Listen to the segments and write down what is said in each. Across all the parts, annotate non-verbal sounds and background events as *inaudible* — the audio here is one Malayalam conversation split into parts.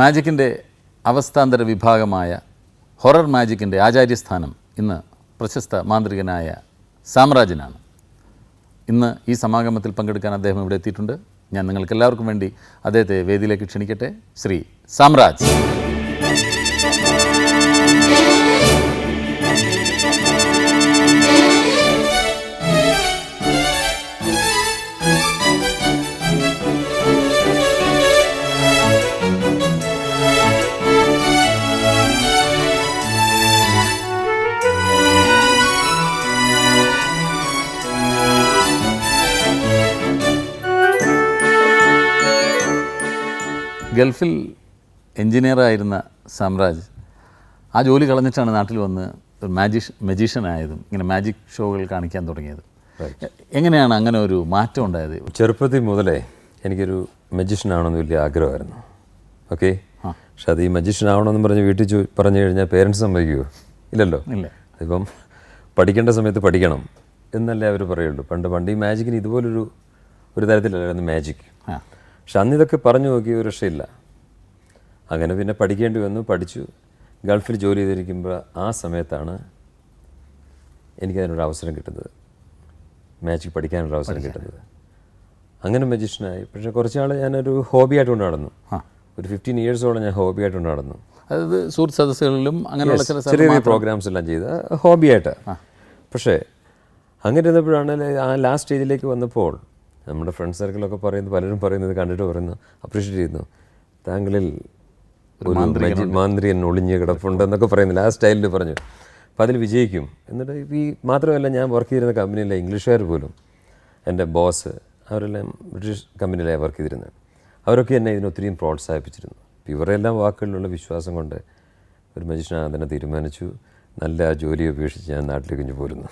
മാജിക്കിന്റെ അവസ്ഥാന്തര വിഭാഗമായ ഹൊറർ മാജിക്കിന്റെ ആചാര്യസ്ഥാനം ഇന്ന് പ്രശസ്ത മാന്ത്രികനായ സാമ്രാജനാണ് ഇന്ന് ഈ സമാഗമത്തിൽ പങ്കെടുക്കാൻ അദ്ദേഹം ഇവിടെ എത്തിയിട്ടുണ്ട്. ഞാൻ നിങ്ങൾക്കെല്ലാവർക്കും വേണ്ടി അദ്ദേഹത്തെ വേദിയിലേക്ക് ക്ഷണിക്കട്ടെ ശ്രീ സാമ്രാജ്. ഗൾഫിൽ എൻജിനീയറായിരുന്ന സാമ്രാജ് ആ ജോലി കളഞ്ഞിട്ടാണ് നാട്ടിൽ വന്ന് ഒരു മാജിഷ് മെജീഷ്യൻ ആയതും ഇങ്ങനെ മാജിക് ഷോകൾ കാണിക്കാൻ തുടങ്ങിയത്. എങ്ങനെയാണ് അങ്ങനെ ഒരു മാറ്റം ഉണ്ടായത്? ചെറുപ്പത്തിൽ മുതലേ എനിക്കൊരു മജീഷ്യൻ ആവണമെന്ന് വലിയ ആഗ്രഹമായിരുന്നു. ഓക്കെ പക്ഷെ അത് ഈ മജീഷ്യൻ ആവണമെന്ന് പറഞ്ഞ് വീട്ടിൽ പറഞ്ഞു കഴിഞ്ഞാൽ പേരൻസ് സമ്മതിക്കുമോ ഇല്ലല്ലോ. ഇല്ല. ഇപ്പം പഠിക്കേണ്ട സമയത്ത് പഠിക്കണം എന്നല്ലേ അവർ പറയുള്ളൂ. പണ്ട് പണ്ട് ഈ മാജിക്കിന് ഇതുപോലൊരു ഒരു തരത്തിലല്ലായിരുന്നു മാജിക് പക്ഷെ അന്ന് ഇതൊക്കെ പറഞ്ഞു നോക്കിയ ഒരു രക്ഷയില്ല. അങ്ങനെ പിന്നെ പഠിക്കേണ്ടി വന്നു പഠിച്ചു. ഗൾഫിൽ ജോലി ചെയ്തിരിക്കുമ്പോൾ ആ സമയത്താണ് എനിക്കതിനൊരു അവസരം കിട്ടുന്നത്. മാജിക് പഠിക്കാനൊരു അവസരം കിട്ടുന്നത്. അങ്ങനെ മജീഷ്യനായി പക്ഷേ കുറച്ച് നാൾ ഞാനൊരു ഹോബിയായിട്ട് കൊണ്ട് നടന്നു. ഒരു ഫിഫ്റ്റീൻ ഇയേഴ്സോളം ഞാൻ ഹോബിയായിട്ട് കൊണ്ട് നടന്നു. അതായത് സുഹൃത്ത് സദസ്സുകളിലും അങ്ങനെയുള്ള ചില ചെറിയ ചെറിയ പ്രോഗ്രാംസ് എല്ലാം ചെയ്ത് ഹോബിയായിട്ട് പക്ഷേ അങ്ങനെ ഇരുന്നപ്പോഴാണ് ആ ലാസ്റ്റ് സ്റ്റേജിലേക്ക് വന്നപ്പോൾ നമ്മുടെ ഫ്രണ്ട്സ് സർക്കിളൊക്കെ പറയുന്നത് പലരും പറയുന്നത് കണ്ടിട്ട് പറയുന്നു അപ്രീഷിയേറ്റ് ചെയ്യുന്നു. താങ്കളിൽ ഒരു മാന്ത്രികൻ ഒളിഞ്ഞ് കിടപ്പുണ്ട് എന്നൊക്കെ പറയുന്നില്ല. ആ സ്റ്റൈലിൽ പറഞ്ഞു. അപ്പോൾ അതിൽ വിജയിക്കും. എന്നിട്ട് ഈ മാത്രമല്ല ഞാൻ വർക്ക് ചെയ്തിരുന്ന കമ്പനിയിലെ ഇംഗ്ലീഷുകാർ പോലും എന്റെ ബോസ് അവരെല്ലാം ബ്രിട്ടീഷ് കമ്പനിയിലാണ് വർക്ക് ചെയ്തിരുന്നത്. അവരൊക്കെ എന്നെ ഇതിനൊത്തിരിയും പ്രോത്സാഹിപ്പിച്ചിരുന്നു. അപ്പോൾ ഇവരെല്ലാം വാക്കുകളിലുള്ള വിശ്വാസം കൊണ്ട് ഒരു മജിഷ്യൻ തന്നെ തീരുമാനിച്ചു. നല്ല ആ ജോലി ഉപേക്ഷിച്ച് ഞാൻ നാട്ടിലേക്ക് പോരുന്നു.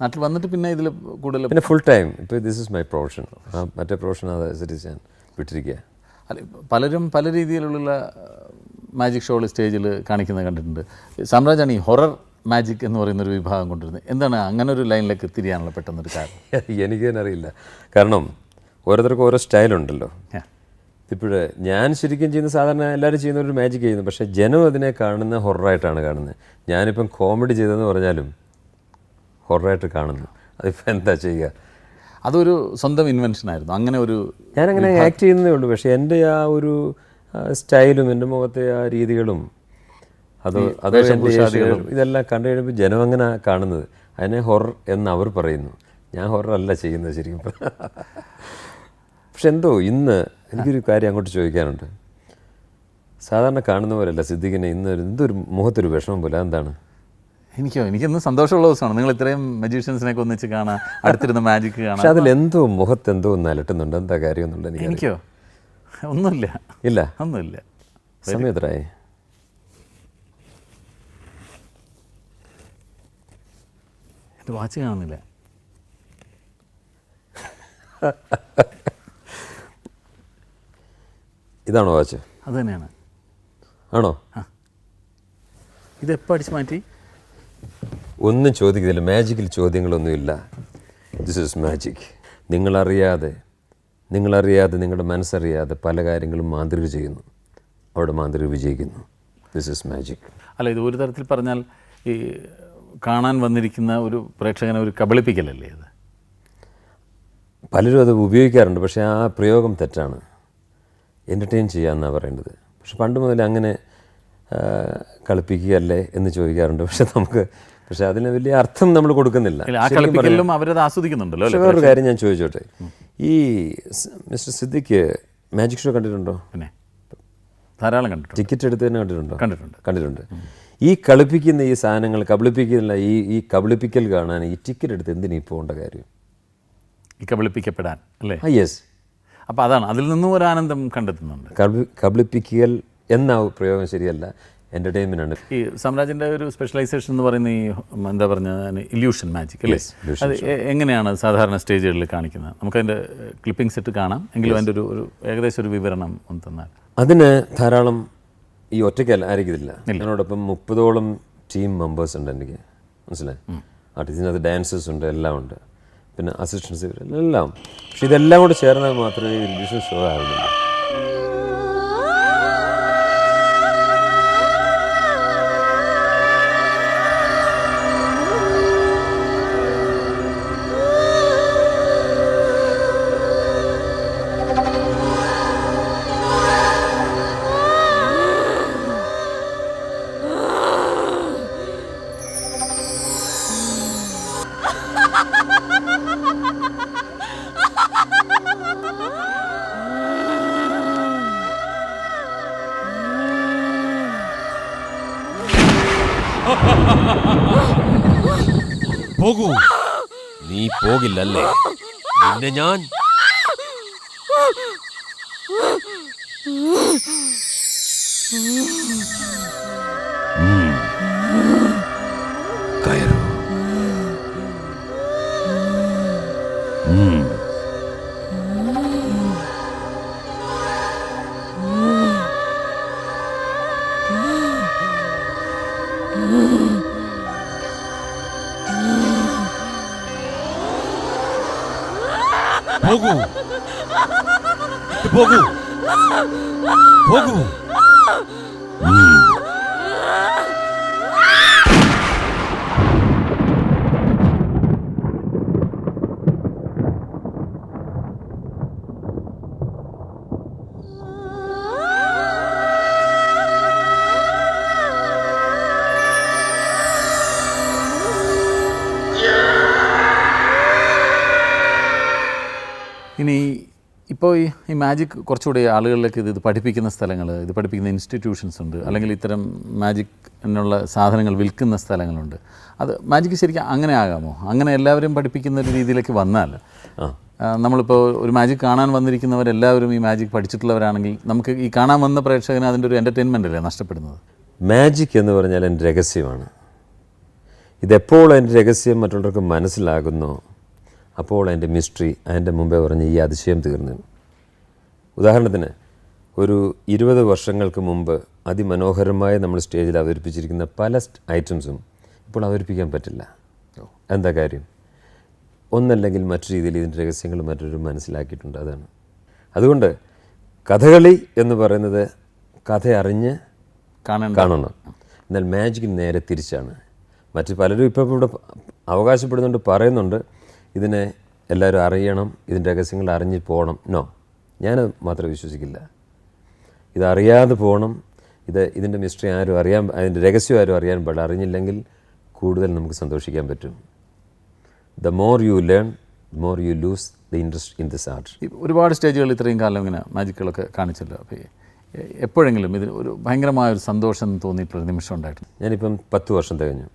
നാട്ടിൽ വന്നിട്ട് പിന്നെ ഇതിൽ കൂടുതൽ പിന്നെ ഫുൾ ടൈം ഇപ്പോൾ ദിസ് ഇസ് മൈ പ്രൊഫഷൻ മറ്റേ പ്രൊഫഷൻ അതനുസരിച്ച് ഞാൻ വിട്ടിരിക്കുക അല്ല പലരും പല രീതിയിലുള്ള മാജിക് ഷോകൾ സ്റ്റേജിൽ കാണിക്കുന്നത് കണ്ടിട്ടുണ്ട്. സാമ്രാജാണ് ഈ ഹൊറർ മാജിക് എന്ന് പറയുന്ന ഒരു വിഭാഗം കൊണ്ടുവരുന്നത്. എന്താണ് അങ്ങനെ ഒരു ലൈനിലേക്ക് തിരിയാനുള്ള പെട്ടെന്നൊരു കാര്യം *laughs* എനിക്ക് തന്നെ അറിയില്ല. കാരണം ഓരോരുത്തർക്കും ഓരോ സ്റ്റൈലുണ്ടല്ലോ ഇപ്പോഴേ ഞാൻ ശരിക്കും ചെയ്യുന്ന സാധാരണ എല്ലാവരും ചെയ്യുന്ന ഒരു മാജിക് ചെയ്യുന്നു. പക്ഷേ ജനം അതിനെ കാണുന്ന ഹൊററായിട്ടാണ് കാണുന്നത്. ഞാനിപ്പം കോമഡി ചെയ്തതെന്ന് പറഞ്ഞാലും ഹൊററായിട്ട് കാണുന്നു. അതിപ്പോൾ എന്താ ചെയ്യുക അതൊരു സ്വന്തം ഇൻവെൻഷൻ ആയിരുന്നു. അങ്ങനെ ഒരു ഞാനങ്ങനെ ആക്ട് ചെയ്യുന്നതേ ഉള്ളൂ. പക്ഷേ എന്റെ ആ ഒരു സ്റ്റൈലും എന്റെ മുഖത്തെ ആ രീതികളും അത് അത് ഇതെല്ലാം കണ്ടു കഴിയുമ്പോൾ ജനം അങ്ങനെ കാണുന്നത്. അതിനെ ഹൊറർ എന്ന് അവർ പറയുന്നു. ഞാൻ ഹൊറർ അല്ല ചെയ്യുന്നത് ശരിക്കും. പക്ഷെ എന്തോ ഇന്ന് എനിക്കൊരു കാര്യം അങ്ങോട്ട് ചോദിക്കാനുണ്ട്. സാധാരണ കാണുന്ന പോലെയല്ല സിദ്ദിഖിനെ ഇന്ന് എന്തൊരു മുഖത്തൊരു വിഷമം പോലെ. എന്താണ് എനിക്കോ? എനിക്കിന്ന് സന്തോഷമുള്ള ദിവസമാണ്. നിങ്ങൾ ഇത്രയും മജീഷ്യൻസിനെയൊക്കെ ഒന്നിച്ച് കാണാം അടുത്തിരുന്ന് മാജിക് കാണാം. പക്ഷെ അതിലെന്തോ മുഖത്ത് എന്തോ ഒന്ന് അലട്ടുന്നുണ്ട്. എന്താ കാര്യമൊന്നുണ്ട് എനിക്ക് എനിക്കോ? ഒന്നുമില്ല. ഇല്ല? ഒന്നുമില്ല. സമയം എത്രയായി എന്റെ വാച്ച് കാണുന്നില്ല. ഇതാണോ വാച്ച്? അത് തന്നെയാണ്. ആണോ? ഇത് അടിച്ചു അടിച്ച് മാറ്റി? ഒന്നും ചോദിക്കുന്നില്ല. മാജിക്കിൽ ചോദ്യങ്ങളൊന്നുമില്ല. ദിസ് ഇസ് മാജിക് നിങ്ങളറിയാതെ നിങ്ങളറിയാതെ നിങ്ങളുടെ മനസ്സറിയാതെ പല കാര്യങ്ങളും മാന്ത്രിക ചെയ്യുന്നു. അവിടെ മാന്ത്രിക വിജയിക്കുന്നു. ദിസ് ഇസ് മാജിക് അല്ല ഇത് ഒരു തരത്തിൽ പറഞ്ഞാൽ ഈ കാണാൻ വന്നിരിക്കുന്ന ഒരു പ്രേക്ഷകനെ ഒരു കബളിപ്പിക്കലല്ലേ ഇത് പലരും അത് ഉപയോഗിക്കാറുണ്ട്. പക്ഷേ ആ പ്രയോഗം തെറ്റാണ്. എന്റർടൈൻ ചെയ്യാമെന്നാണ് പറയേണ്ടത്. പക്ഷെ പണ്ട് മുതൽ അങ്ങനെ കളിപ്പിക്കുകയല്ലേ എന്ന് ചോദിക്കാറുണ്ട്. പക്ഷെ നമുക്ക് പക്ഷെ അതിന് വലിയ അർത്ഥം നമ്മൾ കൊടുക്കുന്നില്ല. അവരത് ആസ്വദിക്കുന്നുണ്ടല്ലോ വേറൊരു കാര്യം ഞാൻ ചോദിച്ചോട്ടെ. ഈ മിസ്റ്റർ സിദ്ദിഖ് മാജിക് ഷോ കണ്ടിട്ടുണ്ടോ? പിന്നെ ധാരാളം കണ്ടിട്ടുണ്ട്. ടിക്കറ്റ് എടുത്ത് തന്നെ കണ്ടിട്ടുണ്ടോ? കണ്ടിട്ടുണ്ട്. കണ്ടിട്ടുണ്ട്. ഈ കളിപ്പിക്കുന്ന ഈ സാധനങ്ങൾ കബളിപ്പിക്കുന്ന ഈ ഈ കബളിപ്പിക്കൽ കാണാൻ ഈ ടിക്കറ്റ് എടുത്ത് എന്തിനീ പോകേണ്ട കാര്യം? ഈ കബളിപ്പിക്കപ്പെടാൻ അല്ലേ? യെസ് അപ്പോൾ അതാണ്. അതിൽ നിന്നും ഒരു ആനന്ദം കണ്ടെത്തുന്നുണ്ട്. കബളിപ്പിക്കൽ എന്ന പ്രയോഗം ശരിയല്ല എന്റർടൈൻമെന്റ് ആണ്. ഈ സാമ്രാജിന്റെ ഒരു സ്പെഷ്യലൈസേഷൻ എന്ന് പറയുന്ന ഈ എന്താ പറഞ്ഞ ഇല്യൂഷൻ മാജിക് അല്ലേ? അത് എങ്ങനെയാണ് സാധാരണ സ്റ്റേജുകളിൽ കാണിക്കുന്നത്? നമുക്കതിന്റെ ക്ലിപ്പിംഗ് സെറ്റ് കാണാം. എങ്കിലും അതിന്റെ ഒരു ഒരു ഏകദേശം ഒരു വിവരണം ഒന്ന് തന്നാൽ. അതിന് ധാരാളം ഈ ഒറ്റയ്ക്കല്ല ആയിരിക്കത്തില്ല എന്നോടൊപ്പം മുപ്പതോളം ടീം മെമ്പേഴ്സ് ഉണ്ട് എനിക്ക്. മനസ്സിലായി? ആർട്ടിസ്റ്റിനകത്ത് ഡാൻസേഴ്സ് ഉണ്ട് എല്ലാം ഉണ്ട്. പിന്നെ അസിസ്റ്റൻസ് എല്ലാം പക്ഷെ ഇതെല്ലാം കൂടെ ചേർന്നാൽ മാത്രമേ ഇല്യൂഷൻ ഷോ ആവുന്നുള്ളൂ നീ പോകില്ലല്ലേ നിന്നെ ഞാൻ കയറൂ 버그. 버그. 버구 음. ഇപ്പോൾ ഈ ഈ മാജിക് കുറച്ചുകൂടി ആളുകളിലേക്ക് ഇത് ഇത് പഠിപ്പിക്കുന്ന സ്ഥലങ്ങൾ ഇത് പഠിപ്പിക്കുന്ന ഇൻസ്റ്റിറ്റ്യൂഷൻസ് ഉണ്ട്. അല്ലെങ്കിൽ ഇത്തരം മാജിക് എന്നുള്ള സാധനങ്ങൾ വിൽക്കുന്ന സ്ഥലങ്ങളുണ്ട്. അത് മാജിക് ശരിക്കും അങ്ങനെ ആകാമോ? അങ്ങനെ എല്ലാവരും പഠിപ്പിക്കുന്ന ഒരു രീതിയിലേക്ക് വന്നാൽ നമ്മളിപ്പോൾ ഒരു മാജിക് കാണാൻ വന്നിരിക്കുന്നവരെല്ലാവരും ഈ മാജിക് പഠിച്ചിട്ടുള്ളവരാണെങ്കിൽ നമുക്ക് ഈ കാണാൻ വന്ന പ്രേക്ഷകന് അതിന്റെ ഒരു എന്റർടൈൻമെന്റ് അല്ലേ നഷ്ടപ്പെടുന്നത്? മാജിക് എന്ന് പറഞ്ഞാൽ എന്റെ രഹസ്യമാണ്. ഇതെപ്പോൾ എന്റെ രഹസ്യം മറ്റുള്ളവർക്ക് മനസ്സിലാകുന്നോ അപ്പോൾ എന്റെ മിസ്റ്ററി അതിന്റെ മുമ്പേ പറഞ്ഞ ഈ അതിശയം തീർന്നു. ഉദാഹരണത്തിന് ഒരു ഇരുപത് വർഷങ്ങൾക്ക് മുമ്പ് അതിമനോഹരമായി നമ്മൾ സ്റ്റേജിൽ അവതരിപ്പിച്ചിരിക്കുന്ന പല ഐറ്റംസും ഇപ്പോൾ അവതരിപ്പിക്കാൻ പറ്റില്ല. എന്താ കാര്യം? ഒന്നല്ലെങ്കിൽ മറ്റു രീതിയിൽ ഇതിന്റെ രഹസ്യങ്ങൾ മറ്റൊരു മനസ്സിലാക്കിയിട്ടുണ്ട് അതാണ്. അതുകൊണ്ട് കഥകളി എന്ന് പറയുന്നത് കഥ അറിഞ്ഞ് കാണണം. എന്നാൽ മാജിക് നേരെ തിരിച്ചാണ്. മറ്റ് പലരും ഇപ്പോൾ ഇവിടെ അവകാശപ്പെടുന്നുണ്ട് പറയുന്നുണ്ട് ഇതിനെ എല്ലാവരും അറിയണം ഇതിന്റെ രഹസ്യങ്ങൾ അറിഞ്ഞ് പോകണം. നോ. ഞാനത് മാത്രം വിശ്വസിക്കില്ല. ഇതറിയാതെ പോകണം ഇത് ഇതിന്റെ മിസ്റ്ററി ആരും അറിയാൻ അതിന്റെ രഹസ്യം ആരും അറിയാൻ പാടില്ല. അറിഞ്ഞില്ലെങ്കിൽ കൂടുതൽ നമുക്ക് സന്തോഷിക്കാൻ പറ്റും. The more you learn more you lose the interest in this art ഒരുപാട് സ്റ്റേജുകൾ ഇത്രയും കാലം ഇങ്ങനെ മാജിക്കുകളൊക്കെ കാണിച്ചല്ലോ. അപ്പോൾ എപ്പോഴെങ്കിലും ഇതിൽ ഒരു ഭയങ്കരമായ ഒരു സന്തോഷം തോന്നിയിട്ടുള്ള നിമിഷം ഉണ്ടായിട്ടുണ്ട്. ഞാനിപ്പം പത്ത് വർഷം തികഞ്ഞു.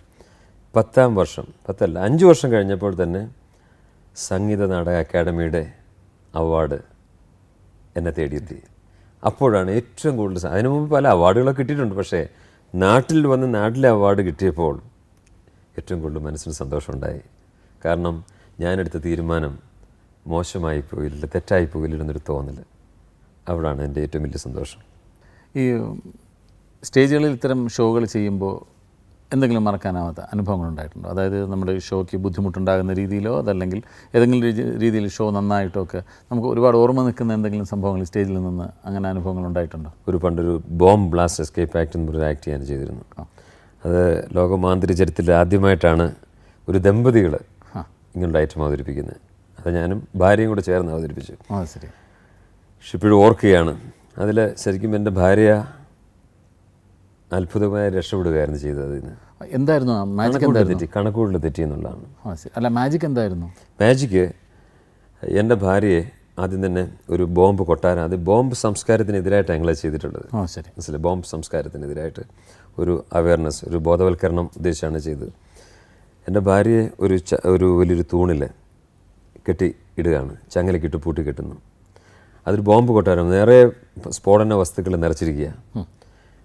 പത്താം വർഷം പത്തല്ല അഞ്ച് വർഷം കഴിഞ്ഞപ്പോൾ തന്നെ സംഗീത നാടക അക്കാദമിയുടെ അവാർഡ് എന്നെ തേടിയെത്തി. അപ്പോഴാണ് ഏറ്റവും കൂടുതൽ അതിനു മുമ്പ് പല അവാർഡുകളൊക്കെ കിട്ടിയിട്ടുണ്ട് പക്ഷേ നാട്ടിൽ വന്ന് നാട്ടിലെ അവാർഡ് കിട്ടിയപ്പോൾ ഏറ്റവും കൂടുതൽ മനസ്സിന് സന്തോഷമുണ്ടായി. കാരണം ഞാനെടുത്ത തീരുമാനം മോശമായി പോയില്ല തെറ്റായി പോയില്ല എന്നൊരു തോന്നൽ അവിടാണ് എന്റെ ഏറ്റവും വലിയ സന്തോഷം. ഈ സ്റ്റേജുകളിൽ ഇത്തരം ഷോകൾ ചെയ്യുമ്പോൾ എന്തെങ്കിലും മറക്കാനാവാത്ത അനുഭവങ്ങൾ ഉണ്ടായിട്ടുണ്ടോ അതായത് നമ്മുടെ ഷോയ്ക്ക് ബുദ്ധിമുട്ടുണ്ടാകുന്ന രീതിയിലോ അതല്ലെങ്കിൽ ഏതെങ്കിലും രീതിയിൽ ഷോ നന്നായിട്ടോ ഒക്കെ നമുക്ക് ഒരുപാട് ഓർമ്മ നിൽക്കുന്ന എന്തെങ്കിലും സംഭവങ്ങൾ സ്റ്റേജിൽ നിന്ന് അങ്ങനെ അനുഭവങ്ങൾ ഉണ്ടായിട്ടുണ്ടോ ഒരു പണ്ടൊരു ബോംബ് ബ്ലാസ്റ്റ് എസ്കേപ്പ് ആക്ട് എന്ന് പറഞ്ഞൊരു ആക്ട് ഞാൻ ചെയ്തിരുന്നു. അത് ലോകമാന്തരിക ചരിത്രത്തിൽ ആദ്യമായിട്ടാണ് ഒരു ദമ്പതികൾ ഇങ്ങനെയുള്ള ഐറ്റം അവതരിപ്പിക്കുന്നത്. അത് ഞാനും ഭാര്യയും കൂടെ ചേർന്ന് അവതരിപ്പിച്ചു. ആ ശരി. പക്ഷെ ഇപ്പോഴും ഓർക്കുകയാണ്. അതിൽ ശരിക്കും എന്റെ ഭാര്യ അത്ഭുതമായി രക്ഷപ്പെടുകയായിരുന്നു ചെയ്തത് അതിൽ എന്തായിരുന്നു? മാജിക് തെറ്റി കണക്കൂട്ടിൽ തെറ്റി എന്നുള്ളതാണ്. അല്ല മാജിക് എന്തായിരുന്നു? മാജിക് എന്റെ ഭാര്യയെ ആദ്യം തന്നെ ഒരു ബോംബ് കൊട്ടാരം അത് ബോംബ് സംസ്കാരത്തിനെതിരായിട്ട് ഞങ്ങളെ ചെയ്തിട്ടുള്ളത്. മനസ്സിലെ ബോംബ് സംസ്കാരത്തിനെതിരായിട്ട് ഒരു അവയർനെസ് ഒരു ബോധവൽക്കരണം ഉദ്ദേശിച്ചാണ് ചെയ്തത്. എന്റെ ഭാര്യയെ ഒരു ച ഒരു വലിയൊരു തൂണിൽ കെട്ടി ഇടുകയാണ്. ചങ്ങലക്കിട്ട് പൂട്ടി കെട്ടുന്നു. അതൊരു ബോംബ് കൊട്ടാരം നിറയെ സ്ഫോടന വസ്തുക്കൾ നിറച്ചിരിക്കുക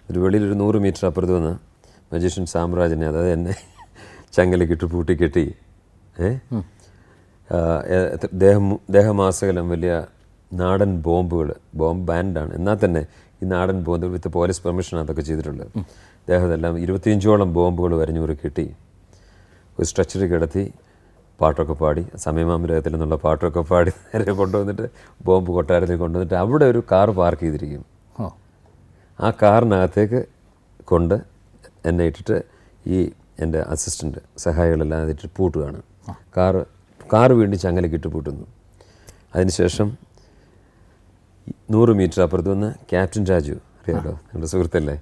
ഒരു വെളിയിലൊരു നൂറ് മീറ്റർ അപ്പുറത്ത് വന്ന് മജീഷ്യൻ സാമ്രാജനെ അതായത് എന്നെ ചങ്ങലക്കിട്ട് പൂട്ടി കെട്ടി ഏ? ആ, എ- എത്ര- ദേഹം ദേഹമാസകലം വലിയ നാടൻ ബോംബുകൾ ബോംബ് ബാൻഡാണ്. എന്നാൽ തന്നെ ഈ നാടൻ ബോംബ് വിത്ത് പോലീസ് പെർമിഷൻ അതൊക്കെ ചെയ്തിട്ടുണ്ട്. ദേഹത്തെല്ലാം ഇരുപത്തിയഞ്ചോളം ബോംബുകൾ വരഞ്ഞൂറ് കിട്ടി ഒരു സ്ട്രെച്ചറിൽ കിടത്തി പാട്ടൊക്കെ പാടി സമയമാമലകത്തിൽ നിന്നുള്ള പാട്ടൊക്കെ പാടി നേരെ കൊണ്ടുവന്നിട്ട് ബോംബ് കൊട്ടാരത്തിൽ കൊണ്ടുവന്നിട്ട് അവിടെ ഒരു കാർ പാർക്ക് ചെയ്തിരിക്കും. ആ കാറിനകത്തേക്ക് കൊണ്ട് എന്നെ ഇട്ടിട്ട് ഈ എന്റെ അസിസ്റ്റന്റ് സഹായികളെല്ലാം അതിട്ട് പൂട്ടുകയാണ്. കാറ് കാറ് വീണ്ടും ചങ്ങലക്കിട്ട് പൂട്ടുന്നു. അതിനുശേഷം നൂറ് മീറ്റർ അപ്പുറത്ത് വന്ന് ക്യാപ്റ്റൻ രാജു അറിയാലോ? നിങ്ങളുടെ സുഹൃത്തല്ലേ?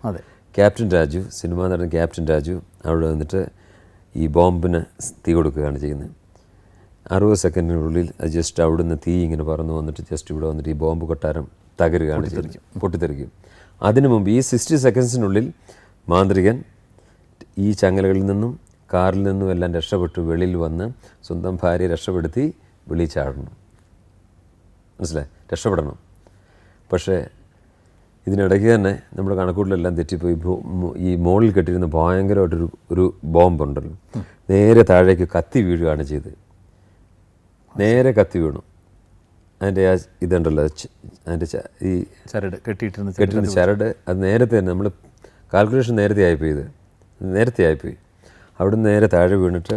ക്യാപ്റ്റൻ രാജു സിനിമ നടൻ ക്യാപ്റ്റൻ രാജു അവിടെ വന്നിട്ട് ഈ ബോംബിന് തീ കൊടുക്കുകയാണ് ചെയ്യുന്നത്. അറുപത് സെക്കൻഡിനുള്ളിൽ അത് ജസ്റ്റ് അവിടുന്ന് തീ ഇങ്ങനെ പറന്നു വന്നിട്ട് ജസ്റ്റ് ഇവിടെ വന്നിട്ട് ഈ ബോംബ് കൊട്ടാരം തകരുകയാണ് പൊട്ടിത്തെറിക്കും. അതിനു മുമ്പ് ഈ സിക്സ്റ്റി സെക്കൻഡ്സിനുള്ളിൽ മാന്ത്രികൻ ഈ ചങ്ങലകളിൽ നിന്നും കാറിൽ നിന്നും എല്ലാം രക്ഷപ്പെട്ടു വെളിയിൽ വന്ന് സ്വന്തം ഭാര്യ രക്ഷപ്പെടുത്തി വെളിയിൽ ചാടണം മനസ്സിലായി? രക്ഷപ്പെടണം. പക്ഷേ ഇതിനിടയ്ക്ക് തന്നെ നമ്മുടെ കണക്കൂട്ടിലെല്ലാം തെറ്റിപ്പോയി. ഈ മോളിൽ കെട്ടിരുന്ന ഭയങ്കരമായിട്ടൊരു ഒരു ബോംബുണ്ടല്ലോ. നേരെ താഴേക്ക് കത്തി വീഴുകയാണ് ചെയ്ത് നേരെ കത്തി വീണു. അതിന്റെ ആ ഇതുണ്ടല്ലോ അതിന്റെ ഈ ചരട് കെട്ടിയിട്ടിരുന്ന കെട്ടിയിരുന്ന ചരട് അത് നേരത്തെ തന്നെ നമ്മൾ കാൽക്കുലേഷൻ നേരത്തെ ആയിപ്പോയി ഇത്. നേരത്തെ ആയിപ്പോയി. അവിടുന്ന് നേരെ താഴെ വീണിട്ട്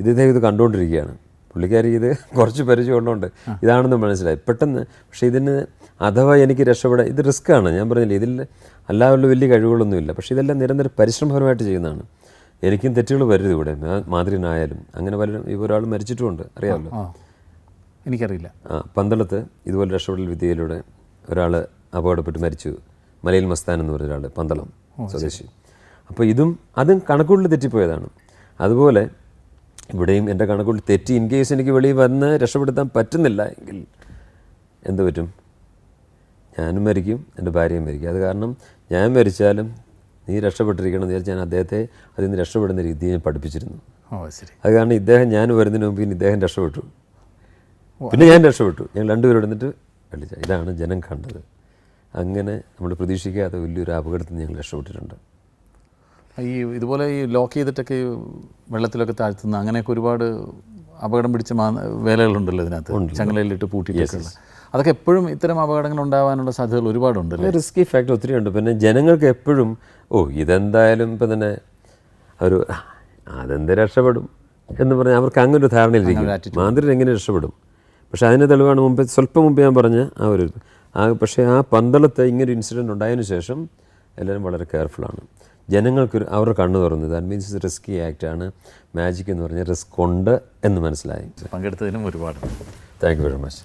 ഇത് ഇദ്ദേഹം ഇത് കണ്ടുകൊണ്ടിരിക്കുകയാണ് പുള്ളിക്കാരി ഇത് കുറച്ച് പരിചയം ഉള്ളതുകൊണ്ട് ഇതാണെന്ന് മനസ്സിലായി. പെട്ടെന്ന് പക്ഷേ ഇതിന് അഥവാ എനിക്ക് രക്ഷപ്പെടാൻ ഇത് റിസ്ക്കാണ് ഞാൻ പറഞ്ഞില്ല ഇതിൽ അല്ലാതെ വലിയ കഴിവുകളൊന്നുമില്ല. പക്ഷേ ഇതെല്ലാം നിരന്തരം പരിശ്രമപരമായിട്ട് ചെയ്യുന്നതാണ്. എനിക്കും തെറ്റുകൾ വരരുത് ഇവിടെ. മാ- മാതിരിനായാലും അങ്ങനെ പലരും ഇപ്പോൾ ഒരാൾ മരിച്ചിട്ടുമുണ്ട്. അറിയാമല്ലോ. എനിക്കറിയില്ല. ആ പന്തളത്ത് ഇതുപോലെ രക്ഷപ്പെടൽ വിദ്യയിലൂടെ ഒരാൾ അപകടപ്പെട്ട് മരിച്ചു. മലയിൽ മസ്താൻ എന്ന് പറഞ്ഞ ഒരാൾ പന്തളം സ്വദേശി. അപ്പോൾ ഇതും അതും കണക്കുകളിൽ തെറ്റിപ്പോയതാണ്. അതുപോലെ ഇവിടെയും എന്റെ കണക്കുകളിൽ തെറ്റി ഇൻ കേസ് എനിക്ക് വെളിയിൽ വന്ന് രക്ഷപ്പെടുത്താൻ പറ്റുന്നില്ല എങ്കിൽ എന്ത് പറ്റും? ഞാനും മരിക്കും എന്റെ ഭാര്യയും മരിക്കും. അത് കാരണം ഞാൻ മരിച്ചാലും നീ രക്ഷപ്പെട്ടിരിക്കണം എന്ന് വിചാരിച്ച് ഞാൻ അദ്ദേഹത്തെ അതിൽ നിന്ന് രക്ഷപ്പെടുന്ന രീതി ഞാൻ പഠിപ്പിച്ചിരുന്നു. ഓ ശരി. അത് കാരണം ഇദ്ദേഹം ഞാൻ വരുന്നതിന് മുമ്പ് ഇനി ഇദ്ദേഹം രക്ഷപ്പെട്ടു. പിന്നെ ഞാൻ രക്ഷപ്പെട്ടു. ഞങ്ങൾ രണ്ടുപേരും എടുത്തിട്ട് കളിച്ച ഇതാണ് ജനം കണ്ടത്. അങ്ങനെ നമ്മൾ പ്രതീക്ഷിക്കാത്ത വലിയൊരു അപകടത്തിൽ ഞങ്ങൾ രക്ഷപ്പെട്ടിട്ടുണ്ട്. ഈ ഇതുപോലെ ഈ ലോക്ക് ചെയ്തിട്ടൊക്കെ ഈ വെള്ളത്തിലൊക്കെ താഴ്ത്തുന്ന അങ്ങനെയൊക്കെ ഒരുപാട് അപകടം പിടിച്ച മാ വേലകളുണ്ടല്ലോ ഇതിനകത്ത്. ചങ്ങലയിലിട്ട് പൂട്ടിയിട്ടുള്ള അതൊക്കെ എപ്പോഴും ഇത്തരം അപകടങ്ങൾ ഉണ്ടാകാനുള്ള സാധ്യതകൾ ഒരുപാടുണ്ട് റിസ്കി ഫാക്ടർ ഒത്തിരി ഉണ്ട്. പിന്നെ ജനങ്ങൾക്ക് എപ്പോഴും ഓ ഇതെന്തായാലും ഇപ്പം തന്നെ ഒരു "ആ, അതെന്ത് രക്ഷപ്പെടും? എന്ന് പറഞ്ഞാൽ അവർക്ക് അങ്ങനെ ഒരു ധാരണയിലിരിക്കും മാന്ത്രികൻ എങ്ങനെ രക്ഷപ്പെടും? പക്ഷേ അതിന്റെ തെളിവാണ് മുമ്പ് സ്വല്പം മുമ്പ് ഞാൻ പറഞ്ഞ ആ ഒരു ഇത്. ആ പക്ഷേ ആ പന്തളത്ത് ഇങ്ങനൊരു ഇൻസിഡന്റ് ഉണ്ടായതിനു ശേഷം എല്ലാവരും വളരെ കെയർഫുള്ളാണ്. ജനങ്ങൾക്കൊരു അവരുടെ കണ്ണ് തുറന്നു. ദാറ്റ് മീൻസ് റിസ്കി ആക്റ്റാണ് മാജിക് എന്ന് പറഞ്ഞാൽ റിസ്ക് ഉണ്ട് എന്ന് മനസ്സിലായി. പങ്കെടുത്തതിനും ഒരുപാട് താങ്ക് യു വെരി മച്ച്